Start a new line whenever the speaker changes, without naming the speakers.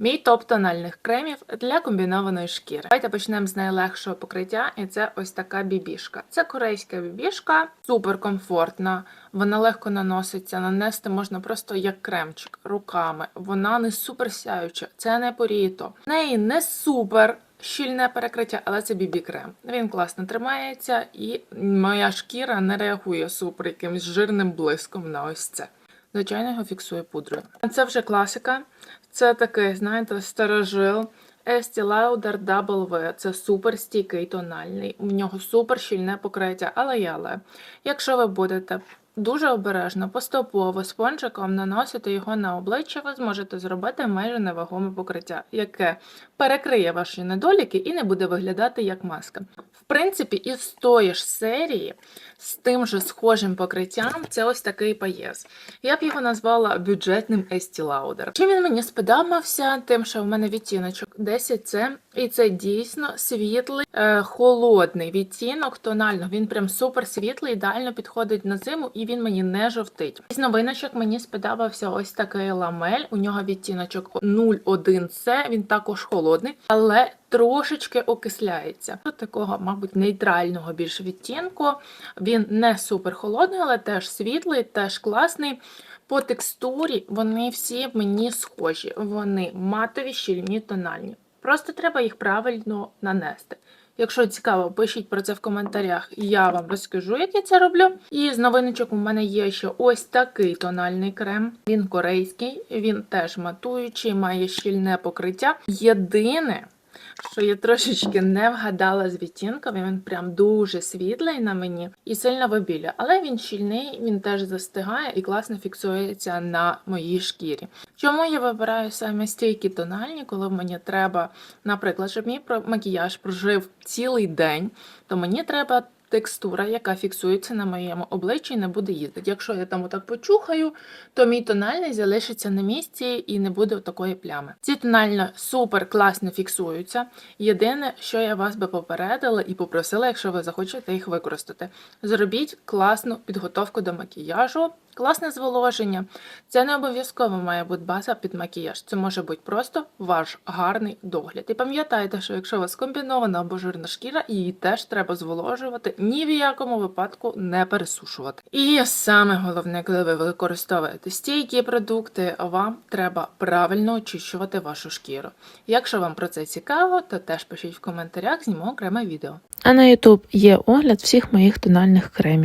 Мій топ тональних кремів для комбінованої шкіри. Давайте почнемо з найлегшого покриття, і це ось така бібішка. Це корейська бібішка, супер комфортна. Вона легко наноситься, нанести можна просто як кремчик руками. Вона не супер сяюча, це не поріто. В неї не супер. Щільне перекриття, але це бібі крем. Він класно тримається, і моя шкіра не реагує супер якимось жирним блиском на ось це. Звичайно, його фіксує пудрою. Це вже класика. Це такий, знаєте, старожил. Estee Lauder Double V. Це супер стійкий тональний. У нього супер щільне покриття, але є але. Якщо ви будете дуже обережно, поступово спонжиком наносити його на обличчя, ви зможете зробити майже невагоме покриття, яке перекриє ваші недоліки і не буде виглядати як маска. В принципі, із тої ж серії з тим же схожим покриттям це ось такий паєс. Я б його назвала бюджетним Estee Lauder. Чим він мені сподобався? Тим, що в мене відтіночок 10 це і це дійсно світлий, е, холодний відтінок тонально. Він прям супер світлий, ідеально підходить на зиму, і він мені не жовтить. З новиночок мені сподобався ось такий ламель. У нього відтіночок 01C, він також холодний, але трошечки окисляється. До такого, мабуть, нейтрального більш відтінку. Він не супер холодний, але теж світлий, теж класний. По текстурі вони всі мені схожі. Вони матові, щільні, тональні. Просто треба їх правильно нанести. Якщо цікаво, пишіть про це в коментарях, я вам розкажу, як я це роблю. І з новиночок у мене є ще ось такий тональний крем. Він корейський, він теж матуючий, має щільне покриття. Єдине, що я трошечки не вгадала з відтінком, він прям дуже світлий на мені і сильно вибілює. Але він щільний, він теж застигає і класно фіксується на моїй шкірі. Чому я вибираю саме стійкі тональні, коли мені треба, наприклад, щоб мій макіяж прожив цілий день, то мені треба. Текстура, яка фіксується на моєму обличчі не буде їздити. Якщо я там отак почухаю, то мій тональний залишиться на місці і не буде такої плями. Ці тонально супер класно фіксуються. Єдине, що я вас би попередила і попросила, якщо ви захочете їх використати, зробіть класну підготовку до макіяжу, класне зволоження. Це не обов'язково має бути база під макіяж. Це може бути просто ваш гарний догляд. І пам'ятайте, що якщо у вас комбінована або жирна шкіра, її теж треба зволожувати, ні в якому випадку не пересушувати. І саме головне, коли ви використовуєте стійкі продукти, вам треба правильно очищувати вашу шкіру. Якщо вам про це цікаво, то теж пишіть в коментарях, зніму окреме відео.
А на YouTube є огляд всіх моїх тональних кремів.